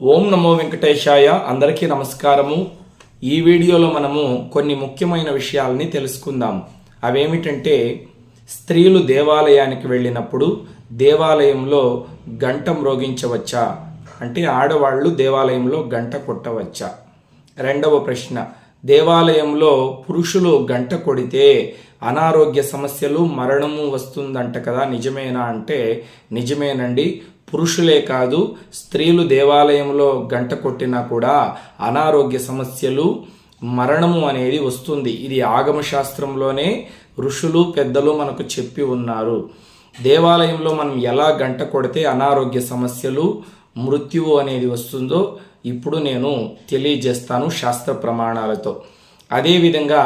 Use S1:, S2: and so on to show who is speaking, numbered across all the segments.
S1: ఓం నమో వెంకటేశాయ. అందరికీ నమస్కారము. ఈ వీడియోలో మనము కొన్ని ముఖ్యమైన విషయాలని తెలుసుకుందాం. అవేమిటంటే స్త్రీలు దేవాలయానికి వెళ్ళినప్పుడు దేవాలయంలో గంట మ్రోగించవచ్చా అంటే ఆడవాళ్ళు దేవాలయంలో గంట కొట్టవచ్చా? రెండవ ప్రశ్న దేవాలయంలో పురుషులు గంట కొడితే అనారోగ్య సమస్యలు మరణము వస్తుందంట కదా నిజమేనా అంటే నిజమేనండి. పురుషులే కాదు స్త్రీలు దేవాలయంలో గంట కొట్టినా కూడా అనారోగ్య సమస్యలు మరణము అనేది వస్తుంది. ఇది ఆగమ శాస్త్రంలోనే ఋషులు పెద్దలు మనకు చెప్పి ఉన్నారు. దేవాలయంలో మనం ఎలా గంట కొడితే అనారోగ్య సమస్యలు మృత్యువు అనేది వస్తుందో ఇప్పుడు నేను తెలియజేస్తాను శాస్త్ర ప్రమాణాలతో. అదేవిధంగా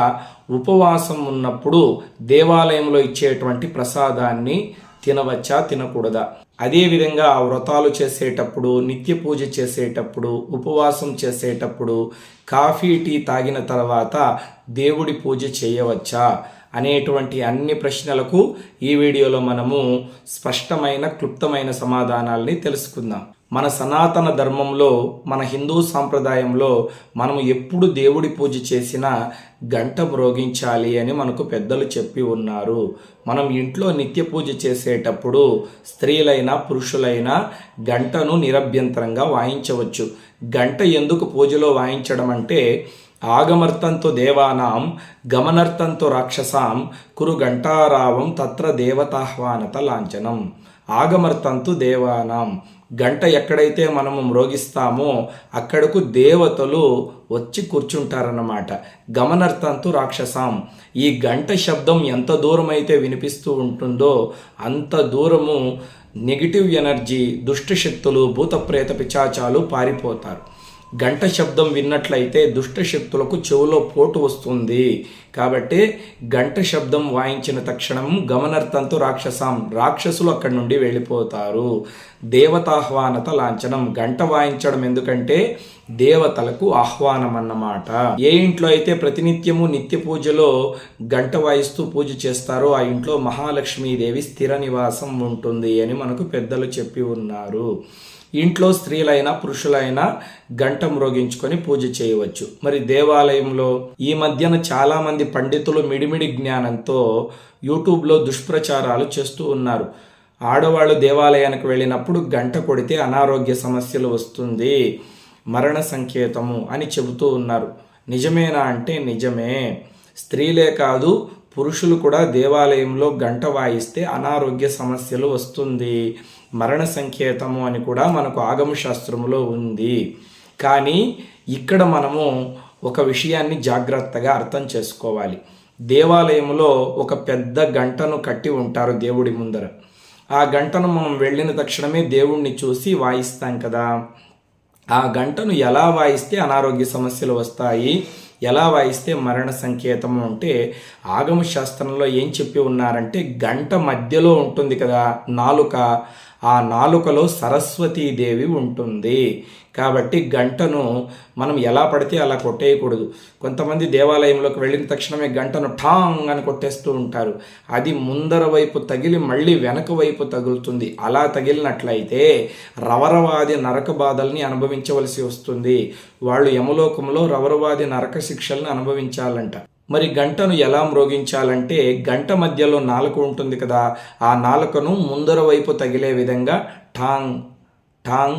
S1: ఉపవాసం ఉన్నప్పుడు దేవాలయంలో ఇచ్చేటువంటి ప్రసాదాన్ని తినవచ్చా తినకూడదా? అదేవిధంగా వ్రతాలు చేసేటప్పుడు నిత్య పూజ చేసేటప్పుడు ఉపవాసం చేసేటప్పుడు కాఫీ టీ తాగిన తర్వాత దేవుడి పూజ చేయవచ్చా అనేటువంటి అన్ని ప్రశ్నలకు ఈ వీడియోలో మనము స్పష్టమైన క్లుప్తమైన సమాధానాల్ని తెలుసుకుందాం. మన సనాతన ధర్మంలో మన హిందూ సాంప్రదాయంలో మనము ఎప్పుడు దేవుడి పూజ చేసినా గంట మ్రోగించాలి అని మనకు పెద్దలు చెప్పి ఉన్నారు. మనం ఇంట్లో నిత్య పూజ చేసేటప్పుడు స్త్రీలైనా పురుషులైనా గంటను నిరభ్యంతరంగా వాయించవచ్చు. గంట ఎందుకు పూజలో వాయించడం అంటే ఆగమర్థంతో దేవానాం గమనర్థంతో రాక్షసాం కురు గంటారావం తత్ర దేవతాహ్వానత లాంఛనం. ఆగమర్థంతు దేవానాం. గంట ఎక్కడైతే మనము మ్రోగిస్తామో అక్కడకు దేవతలు వచ్చి కూర్చుంటారన్నమాట. గమనర్థంతు రాక్షసాం. ఈ గంట శబ్దం ఎంత దూరం అయితే వినిపిస్తూ ఉంటుందో అంత దూరము నెగిటివ్ ఎనర్జీ దుష్టశక్తులు భూతప్రేత భూత ప్రేత పిచాచాలు పారిపోతారు. గంట శబ్దం విన్నట్లయితే దుష్ట శక్తులకు చెవులో పోటు వస్తుంది. కాబట్టి గంట శబ్దం వాయించిన తక్షణం గమనర్థంతో రాక్షసాం రాక్షసులు అక్కడి నుండి వెళ్ళిపోతారు. దేవతాహ్వానత లాంఛనం. గంట వాయించడం ఎందుకంటే దేవతలకు ఆహ్వానం అన్నమాట ఏ ఇంట్లో అయితే ప్రతినిత్యము నిత్య పూజలో గంట వాయిస్తూ పూజ చేస్తారో ఆ ఇంట్లో మహాలక్ష్మీదేవి స్థిర నివాసం ఉంటుంది అని మనకు పెద్దలు చెప్పి ఉన్నారు. ఇంట్లో స్త్రీలైనా పురుషులైనా గంట మ్రోగించుకొని పూజ చేయవచ్చు. మరి దేవాలయంలో ఈ మధ్యన చాలామంది పండితులు మిడిమిడి జ్ఞానంతో యూట్యూబ్లో దుష్ప్రచారాలు చేస్తూ ఉన్నారు. ఆడవాళ్ళు దేవాలయానికి వెళ్ళినప్పుడు గంట కొడితే అనారోగ్య సమస్యలు వస్తుంది. మరణ సంకేతము అని చెబుతూ ఉన్నారు. నిజమేనా అంటే నిజమే. స్త్రీలే కాదు పురుషులు కూడా దేవాలయంలో గంట వాయిస్తే అనారోగ్య సమస్యలు వస్తుంది. మరణ సంకేతము అని కూడా మనకు ఆగమ శాస్త్రంలో ఉంది. కానీ ఇక్కడ మనము ఒక విషయాన్ని జాగ్రత్తగా అర్థం చేసుకోవాలి. దేవాలయంలో ఒక పెద్ద గంటను కట్టి ఉంటారు దేవుడి ముందర. ఆ గంటను మనం వెళ్ళిన తక్షణమే దేవుణ్ణి చూసి వాయిస్తాం కదా. ఆ గంటను ఎలా వాయిస్తే అనారోగ్య సమస్యలు వస్తాయి? ఎలా వాయిస్తే మరణ సంకేతం అంటే ఆగమ శాస్త్రంలో ఏం చెప్పి ఉన్నారంటే గంట మధ్యలో ఉంటుంది కదా నాలుక ఆ నాలుకలో సరస్వతీదేవి ఉంటుంది. కాబట్టి గంటను మనం ఎలా పడితే అలా కొట్టేయకూడదు. కొంతమంది దేవాలయంలోకి వెళ్ళిన తక్షణమే గంటను ఠాంగ్ అని కొట్టేస్తూ ఉంటారు. అది ముందర వైపు తగిలి మళ్ళీ వెనక వైపు తగులుతుంది. అలా తగిలినట్లయితే రవరవాది నరక బాధల్ని అనుభవించవలసి వస్తుంది. వాళ్ళు యమలోకంలో రవరవాది నరక శిక్షల్ని అనుభవించాలంట. మరి గంటను ఎలా మ్రోగించాలంటే గంట మధ్యలో నాలుక ఉంటుంది కదా ఆ నాలుకను ముందర వైపు తగిలే విధంగా ఠాంగ్ ఠాంగ్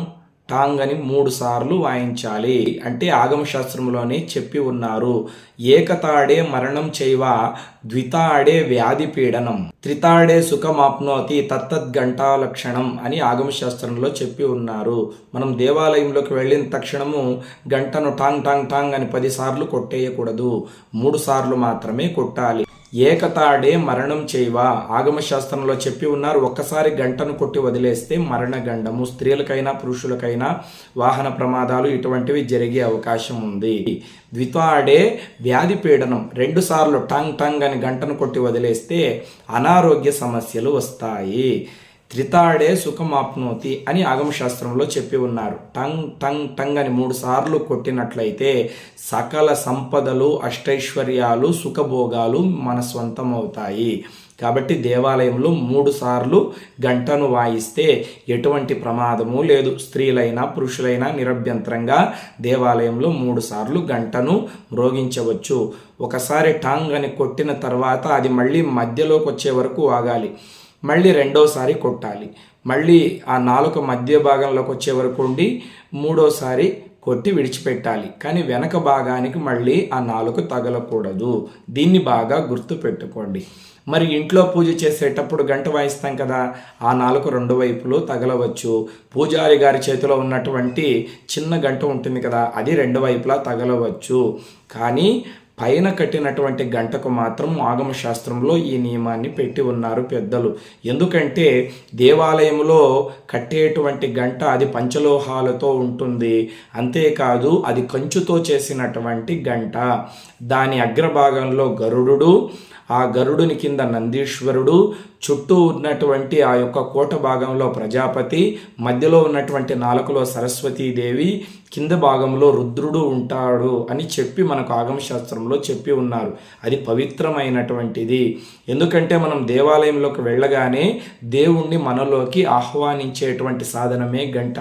S1: టాంగ్ అని మూడు సార్లు వాయించాలి. అంటే ఆగమశాస్త్రంలోనే చెప్పి ఉన్నారు. ఏకతాడే మరణం చేయవ? ద్వితాడే వ్యాధి పీడనం. త్రితాడే సుఖమాప్నోతి తత్తద్గంటా లక్షణం అని ఆగమశాస్త్రంలో చెప్పి ఉన్నారు. మనం దేవాలయంలోకి వెళ్ళిన తక్షణము గంటను టాంగ్ టాంగ్ టాంగ్ అని పదిసార్లు కొట్టేయకూడదు. మూడు సార్లు మాత్రమే కొట్టాలి. ఏకతాడే మరణం చేయవా? ఆగమశాస్త్రంలో చెప్పి ఉన్నారు ఒక్కసారి గంటను కొట్టి వదిలేస్తే మరణ గండము స్త్రీలకైనా పురుషులకైనా వాహన ప్రమాదాలు ఇటువంటివి జరిగే అవకాశం ఉంది. ద్వితాడే వ్యాధి పీడనం. రెండుసార్లు టంగ్ టంగ్ అని గంటను కొట్టి వదిలేస్తే అనారోగ్య సమస్యలు వస్తాయి. త్రితాడే సుఖమాప్నోతి అని ఆగమశాస్త్రంలో చెప్పి ఉన్నారు. టంగ్ టంగ్ టంగ్ అని మూడు సార్లు కొట్టినట్లయితే సకల సంపదలు అష్టైశ్వర్యాలు సుఖభోగాలు మన స్వంతం అవుతాయి కాబట్టి దేవాలయంలో మూడు సార్లు గంటను వాయిస్తే ఎటువంటి ప్రమాదము లేదు. స్త్రీలైనా పురుషులైనా నిరభ్యంతరంగా దేవాలయంలో మూడు సార్లు గంటను మ్రోగించవచ్చు. ఒకసారి టాంగ్ అని కొట్టిన తర్వాత అది మళ్ళీ మధ్యలోకి వచ్చే వరకు ఆగాలి. మళ్ళీ రెండోసారి కొట్టాలి. మళ్ళీ ఆ నాలుక మధ్య భాగంలోకి వచ్చే వరకు ఉండి మూడోసారి కొట్టి విడిచిపెట్టాలి. కానీ వెనక భాగానికి మళ్ళీ ఆ నాలుక తగలకూడదు. దీన్ని బాగా గుర్తు పెట్టుకోండి మరి ఇంట్లో పూజ చేసేటప్పుడు గంట వాయిస్తాం కదా? ఆ నాలుగు రెండు వైపులు తగలవచ్చు. పూజారి గారి చేతిలో ఉన్నటువంటి చిన్న గంట ఉంటుంది కదా? అది రెండు వైపులా తగలవచ్చు. కానీ పైన కట్టినటువంటి గంటకు మాత్రం ఆగమ శాస్త్రంలో ఈ నియమాన్ని పెట్టి ఉన్నారు పెద్దలు. ఎందుకంటే దేవాలయంలో కట్టేటువంటి గంట అది పంచలోహాలతో ఉంటుంది. అంతేకాదు అది కంచుతో చేసినటువంటి గంట. దాని అగ్రభాగంలో గరుడు ఆ గరుడుని కింద నందీశ్వరుడు చుట్టూ ఉన్నటువంటి ఆ యొక్క కోట భాగంలో ప్రజాపతి మధ్యలో ఉన్నటువంటి నాలుకలో సరస్వతీదేవి కింద భాగంలో రుద్రుడు ఉంటాడు అని చెప్పి మనకు ఆగమశాస్త్రంలో చెప్పి ఉన్నారు. అది పవిత్రమైనటువంటిది. ఎందుకంటే మనం దేవాలయంలోకి వెళ్ళగానే దేవుణ్ణి మనలోకి ఆహ్వానించేటువంటి సాధనమే గంట.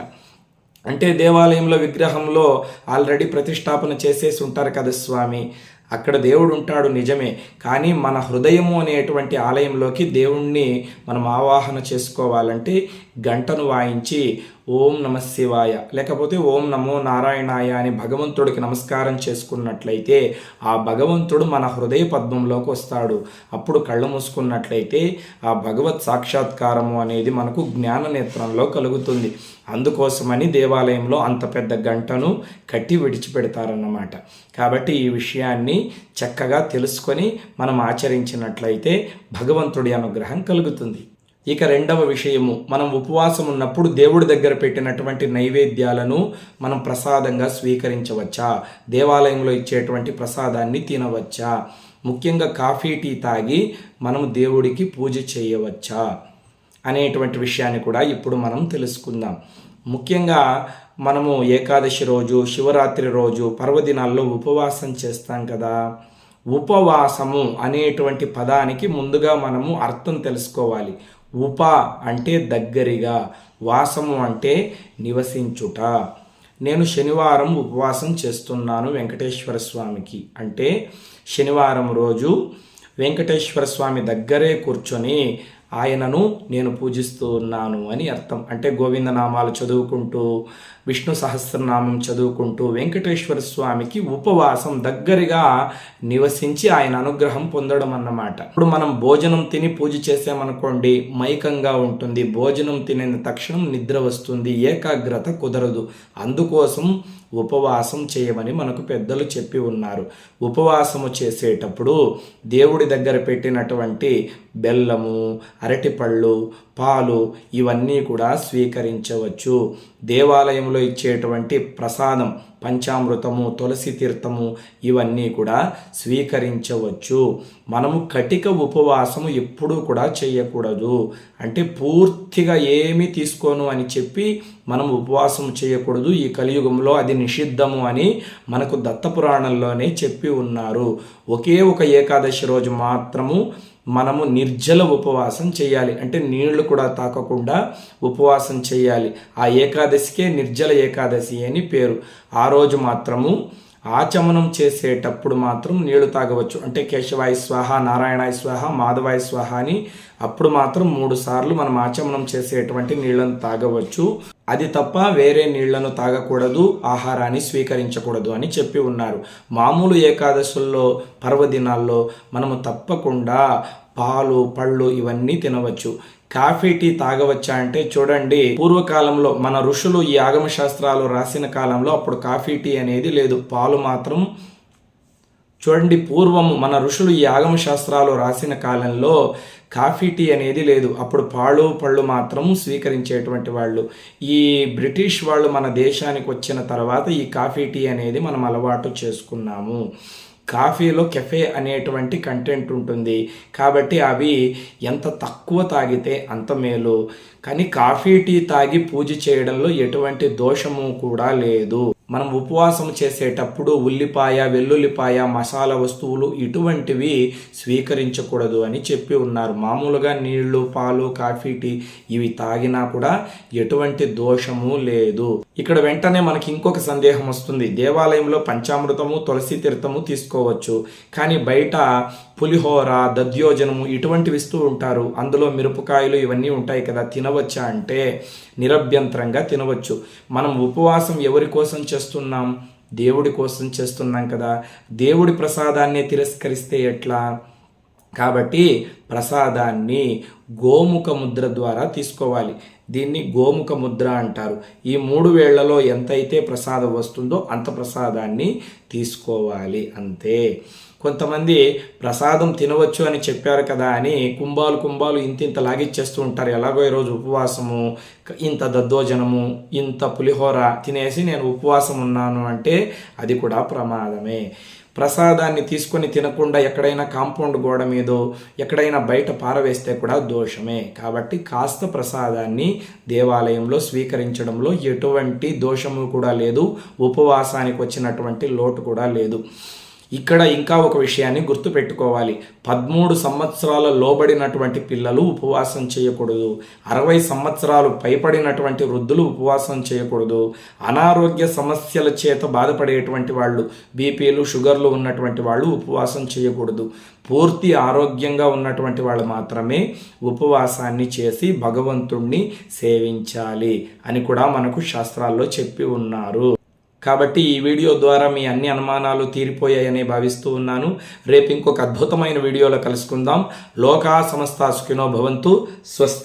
S1: అంటే దేవాలయంలో విగ్రహంలో ఆల్రెడీ ప్రతిష్టాపన చేసేసి ఉంటారు కదా స్వామి. అక్కడ దేవుడు ఉంటాడు నిజమే. కానీ మన హృదయము అనేటువంటి ఆలయంలోకి దేవుణ్ణి మనం ఆవాహన చేసుకోవాలంటే గంటను వాయించి ఓం నమ శివాయ. లేకపోతే ఓం నమో నారాయణాయ అని భగవంతుడికి నమస్కారం చేసుకున్నట్లయితే ఆ భగవంతుడు మన హృదయ పద్మంలోకి వస్తాడు. అప్పుడు కళ్ళు మూసుకున్నట్లయితే ఆ భగవత్ సాక్షాత్కారము అనేది మనకు జ్ఞాన నేత్రంలో కలుగుతుంది. అందుకోసమని దేవాలయంలో అంత పెద్ద గంటను కట్టి విడిచిపెడతారన్నమాట. కాబట్టి ఈ విషయాన్ని చక్కగా తెలుసుకొని మనం ఆచరించినట్లయితే భగవంతుడి అనుగ్రహం కలుగుతుంది. ఇక రెండవ విషయము మనం ఉపవాసం ఉన్నప్పుడు దేవుడి దగ్గర పెట్టినటువంటి నైవేద్యాలను మనం ప్రసాదంగా స్వీకరించవచ్చా? దేవాలయంలో ఇచ్చేటువంటి ప్రసాదాన్ని తినవచ్చా? ముఖ్యంగా కాఫీ టీ తాగి మనం దేవుడికి పూజ చేయవచ్చా? అనేటువంటి విషయాన్ని కూడా ఇప్పుడు మనం తెలుసుకుందాం. ముఖ్యంగా మనము ఏకాదశి రోజు శివరాత్రి రోజు పర్వదినాల్లో ఉపవాసం చేస్తాం కదా. ఉపవాసము అనేటువంటి పదానికి ముందుగా మనము అర్థం తెలుసుకోవాలి. ఉప అంటే దగ్గరిగా వాసము అంటే నివసించుట. నేను శనివారం ఉపవాసం చేస్తున్నాను వెంకటేశ్వర స్వామికి. అంటే శనివారం రోజు వెంకటేశ్వర స్వామి దగ్గరే కూర్చొని ఆయనను నేను పూజిస్తూ ఉన్నాను అని అర్థం. అంటే గోవిందనామాలు చదువుకుంటూ విష్ణు సహస్రనామం చదువుకుంటూ వెంకటేశ్వర స్వామికి ఉపవాసం దగ్గరగా నివసించి ఆయన అనుగ్రహం పొందడం అన్నమాట. ఇప్పుడు మనం భోజనం తిని పూజ చేసామనుకోండి మైకంగా ఉంటుంది. భోజనం తినిన తక్షణం నిద్ర వస్తుంది ఏకాగ్రత కుదరదు. అందుకోసం ఉపవాసం చేయమని మనకు పెద్దలు చెప్పి ఉన్నారు. ఉపవాసము చేసేటప్పుడు దేవుడి దగ్గర పెట్టినటువంటి బెల్లము అరటిపళ్ళు పాలు ఇవన్నీ కూడా స్వీకరించవచ్చు. దేవాలయంలో ఇచ్చేటువంటి ప్రసాదం పంచామృతము తులసి తీర్థము ఇవన్నీ కూడా స్వీకరించవచ్చు. మనము కటిక ఉపవాసము ఎప్పుడూ కూడా చేయకూడదు. అంటే పూర్తిగా ఏమీ తీసుకోను అని చెప్పి మనం ఉపవాసం చేయకూడదు. ఈ కలియుగంలో అది నిషిద్ధము అని మనకు దత్తపురాణంలోనే చెప్పి ఉన్నారు. ఒకే ఒక ఏకాదశి రోజు మాత్రము మనము నిర్జల ఉపవాసం చేయాలి. అంటే నీళ్ళు కూడా తాకకుండా ఉపవాసం చేయాలి. ఆ ఏకాదశికే నిర్జల ఏకాదశి అని పేరు. ఆ రోజు మాత్రము ఆచమనం చేసేటప్పుడు మాత్రం నీళ్ళు తాగవచ్చు. అంటే కేశవాయ స్వాహ నారాయణాయ స్వాహ మాధవాయ స్వాహ అని అప్పుడు మాత్రం మూడు సార్లు మనం ఆచమనం చేసేటువంటి నీళ్ళను తాగవచ్చు. అది తప్ప వేరే నీళ్ళను తాగకూడదు ఆహారాన్ని స్వీకరించకూడదు అని చెప్పి ఉన్నారు. మామూలు ఏకాదశుల్లో పర్వదినాల్లో మనము తప్పకుండా పాలు పళ్ళు ఇవన్నీ తినవచ్చు. కాఫీ టీ తాగవచ్చా అంటే చూడండి పూర్వకాలంలో మన ఋషులు ఈ ఆగమ శాస్త్రాలు రాసిన కాలంలో అప్పుడు కాఫీ టీ అనేది లేదు. పాలు మాత్రం చూడండి పూర్వము మన ఋషులు ఈ ఆగమ శాస్త్రాలు రాసిన కాలంలో కాఫీ టీ అనేది లేదు. అప్పుడు పాలు పళ్ళు మాత్రం స్వీకరించేటువంటి వాళ్ళు. ఈ బ్రిటిష్ వాళ్ళు మన దేశానికి వచ్చిన తర్వాత ఈ కాఫీ టీ అనేది మనం అలవాటు చేసుకున్నాము. కాఫీలో కెఫే అనేటువంటి కంటెంట్ ఉంటుంది. కాబట్టి అవి ఎంత తక్కువ తాగితే అంత మేలు. కానీ కాఫీ టీ తాగి పూజ చేయడంలో ఎటువంటి దోషము కూడా లేదు. మనం ఉపవాసం చేసేటప్పుడు ఉల్లిపాయ వెల్లుల్లిపాయ మసాలా వస్తువులు ఇటువంటివి స్వీకరించకూడదు అని చెప్పి ఉన్నారు. మామూలుగా నీళ్ళు పాలు కాఫీ టీ ఇవి తాగినా కూడా ఎటువంటి దోషము లేదు. ఇక్కడ వెంటనే మనకి ఇంకొక సందేహం వస్తుంది. దేవాలయంలో పంచామృతము తులసి తీర్థము తీసుకోవచ్చు. కానీ బయట పులిహోర దద్యోజనము ఇటువంటివి ఇస్తూ ఉంటారు. అందులో మిరపకాయలు ఇవన్నీ ఉంటాయి కదా తినవచ్చా అంటే నిరభ్యంతరంగా తినవచ్చు. మనం ఉపవాసం ఎవరి కోసం చేస్తున్నాం? దేవుడి కోసం చేస్తున్నాం కదా. దేవుడి ప్రసాదాన్ని తిరస్కరిస్తే ఎట్లా? కాబట్టి ప్రసాదాన్ని గోముఖ ముద్ర ద్వారా తీసుకోవాలి. దీన్ని గోముఖ ముద్ర అంటారు. ఈ మూడు వేళ్ళలో ఎంతైతే ప్రసాదం వస్తుందో అంత ప్రసాదాన్ని తీసుకోవాలి అంతే. కొంతమంది ప్రసాదం తినవచ్చు అని చెప్పారు కదా అని కుంభాలు కుంభాలు ఇంత ఇంత లాగిచ్చేస్తూ ఉంటారు. ఎలాగో ఈరోజు ఉపవాసము ఇంత దద్దోజనము ఇంత పులిహోర తినేసి నేను ఉపవాసం ఉన్నాను అంటే అది కూడా ప్రమాదమే. ప్రసాదాన్ని తీసుకొని తినకుండా ఎక్కడైనా కాంపౌండ్ గోడ మీదో ఎక్కడైనా బయట పారవేస్తే కూడా దోషమే. కాబట్టి కాస్త ప్రసాదాన్ని దేవాలయంలో స్వీకరించడంలో ఎటువంటి దోషము కూడా లేదు. ఉపవాసానికి వచ్చినటువంటి లోటు కూడా లేదు. ఇక్కడ ఇంకా ఒక విషయాన్ని గుర్తుపెట్టుకోవాలి. పదమూడు సంవత్సరాల లోబడినటువంటి పిల్లలు ఉపవాసం చేయకూడదు. అరవై సంవత్సరాలు పైపడినటువంటి వృద్ధులు ఉపవాసం చేయకూడదు. అనారోగ్య సమస్యల చేత బాధపడేటువంటి వాళ్ళు బీపీలు షుగర్లు ఉన్నటువంటి వాళ్ళు ఉపవాసం చేయకూడదు. పూర్తి ఆరోగ్యంగా ఉన్నటువంటి వాళ్ళు మాత్రమే ఉపవాసాన్ని చేసి భగవంతుణ్ణి సేవించాలి అని కూడా మనకు శాస్త్రాల్లో చెప్పి ఉన్నారు. కాబట్టి ఈ వీడియో ద్వారా మీ అన్ని అనుమానాలు తీరిపోయాయని భావిస్తూ ఉన్నాను. రేపు ఇంకొక అద్భుతమైన వీడియోలో కలుసుకుందాం. లోకా సమస్త సుఖినో భవంతు. స్వస్తి